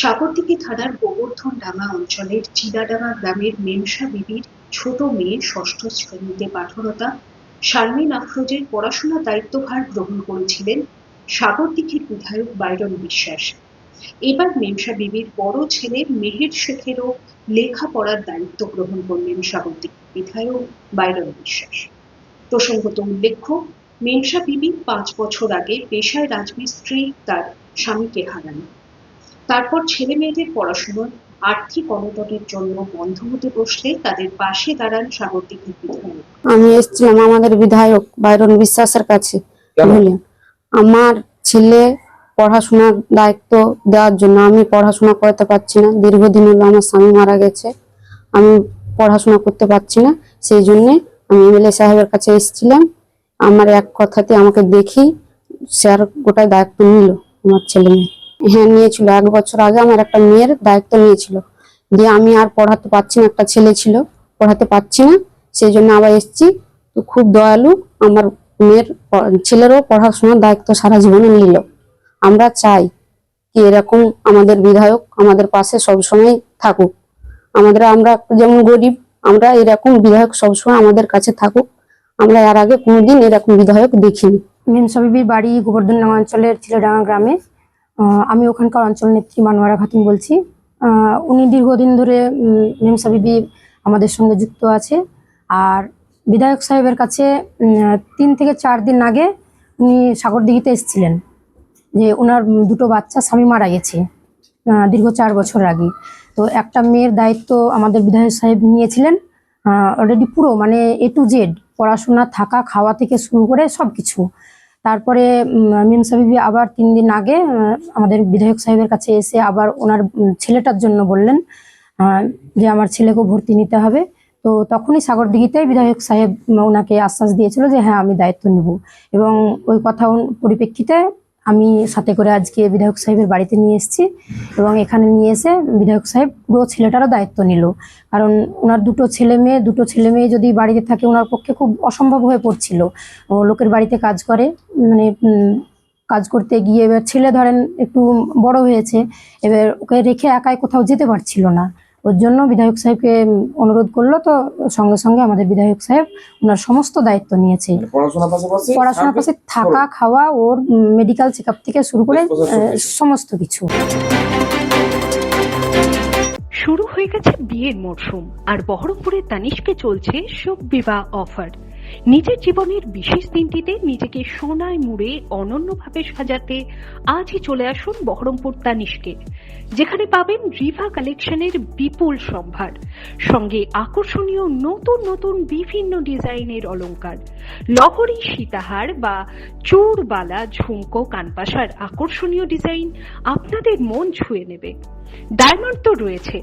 সাগরদিঘি থানার গোবর্ধন ডাঙ্গা অঞ্চলের চিলাডাঙ্গা গ্রামের মেমসা বিবির ছোট মেয়ে ষষ্ঠ শ্রেণীতে পাঠরতা শারমিন আফরোজের পড়াশোনার দায়িত্বভার গ্রহণ করেছিলেন সাগরদিঘির বিধায়ক বাইরন বিশ্বাস। এবার মেমসা বিবির বড় ছেলে মেহের শেখেরও লেখাপড়ার দায়িত্ব গ্রহণ করলেন সাগরদিঘির বিধায়ক বাইরন বিশ্বাস। প্রসঙ্গত উল্লেখ্য, মেমসা বিবি পাঁচ বছর আগে পেশায় রাজমিস্ত্রি তার স্বামীকে হারান। তারপর ছেলে মেয়েদের পড়াশুনোর আর্থিক অনটনের জন্য বন্ধ হতে বসলে তাদের পাশে দাঁড়ান সাগরদিঘির বিধায়ক। আমি এসেছিলাম আমাদের বিধায়ক বাইরন বিশ্বাসের কাছে। বুঝলেন আমার ছেলে পড়াশোনার দায়িত্ব দেওয়ার জন্য আমি পড়াশোনা করতে পারছি না। দীর্ঘদিন হলো আমার স্বামী মারা গেছে আমি পড়াশোনা করতে পারছি না। সেই জন্যে আমি এমএলএ সাহেবের কাছে এসেছিলাম। আমার এক কথাতে আমাকে দেখি স্যার গোটাই দায়িত্ব নিল আমার ছেলে মেয়ে। হ্যাঁ নিয়েছিল, এক বছর আগে আমার একটা মেয়ের দায়িত্ব নিয়েছিল। দিয়ে আমি আর পড়াতে পারছি না, একটা ছেলে ছিল, পড়াতে পারছি না, সেই জন্য আবার এসেছি। তো খুব দয়ালু আমার মেয়ের ছেলেরও পড়াশোনার দায়িত্ব সারা জীবনে নিল। আমরা চাই কি এরকম আমাদের বিধায়ক আমাদের পাশে সবসময় থাকুক। আমাদের, আমরা যেমন গরিব, আমরা এরকম বিধায়ক সবসময় আমাদের কাছে থাকুক। আমরা এর আগে কোনোদিন এরকম বিধায়ক দেখিনি। মেনসাবিবির বাড়ি গোবর্ধনডাঙ্গা অঞ্চলের ছিলেডাঙ্গা গ্রামে আমি ওখানকার অঞ্চল নেত্রী মানোয়ারা খাতুন বলছি। উনি দীর্ঘদিন ধরে মেমসাবিবি আমাদের সঙ্গে যুক্ত আছে। আর বিধায়ক সাহেবের কাছে তিন থেকে চার দিন আগে উনি সাগরদিঘিতে এসেছিলেন যে ওনার দুটো বাচ্চা স্বামী মারা গেছে দীর্ঘ চার বছর আগে। তো একটা মেয়ের দায়িত্ব আমাদের বিধায়ক সাহেব নিয়েছিলেন। অলরেডি পুরো মানে এ টু জেড পড়াশোনা, থাকা, খাওয়া থেকে শুরু করে সব কিছু তারপরে মিম সাহিবি আবার তিন দিন আগে আমাদের বিধায়ক সাহেবের কাছে এসে আবার ওনার ছেলেটার জন্য বললেন যে আমার ছেলেকে ভর্তি নিতে হবে। তো তখনই সাগর দিঘিতেই বিধায়ক সাহেব ওনাকে আশ্বাস দিয়েছিল যে হ্যাঁ আমি দায়িত্ব নিব। এবং ওই কথা পরিপ্রেক্ষিতে আমি সাথে করে আজকে বিধায়ক সাহেবের বাড়িতে নিয়ে এসেছি এবং এখানে নিয়ে এসে বিধায়ক সাহেব পুরো ছেলেটারও দায়িত্ব নিল। কারণ ওনার দুটো ছেলে মেয়ে, দুটো ছেলে মেয়ে যদি বাড়িতে থাকে ওনার পক্ষে খুব অসম্ভব হয়ে পড়ছিল। ও লোকের বাড়িতে কাজ করে মানে কাজ করতে গিয়ে এবার ছেলে ধরেন একটু বড় হয়েছে, এবার ওকে রেখে একাই কোথাও যেতে পারছিল না। ওর জন্য বিধায়ক সাহেবকে অনুরোধ করল তো সঙ্গে সঙ্গে আমাদের বিধায়ক সাহেব ওনার সমস্ত দায়িত্ব নিয়েছে। পড়াশোনার পাশাপাশি পাশে থাকা খাওয়া ওর মেডিকেল চেক থেকে শুরু করে। সমস্ত কিছু। শুরু হয়ে গেছে বিয়ের মরশুম আর বহরমপুরের তানিশকে চলছে শোক বিবাহ অফার নিজের জীবনের বিশেষ দিনটিতে নিজেকে সোনায় মুড়ে অনন্যভাবে সাজাতে আজই চলে আসুন বহরমপুর তানিশকে যেখানে পাবেন রিভা কালেকশনের বিপুল সম্ভার, সঙ্গে আকর্ষণীয় নতুন নতুন বিভিন্ন ডিজাইনের অলঙ্কার লহরী সীতাহার বা চূড়বালা ঝুমকো কানপাশার আকর্ষণীয় ডিজাইন আপনাদের মন ছুঁয়ে নেবে। ডায়মন্ড তো রয়েছে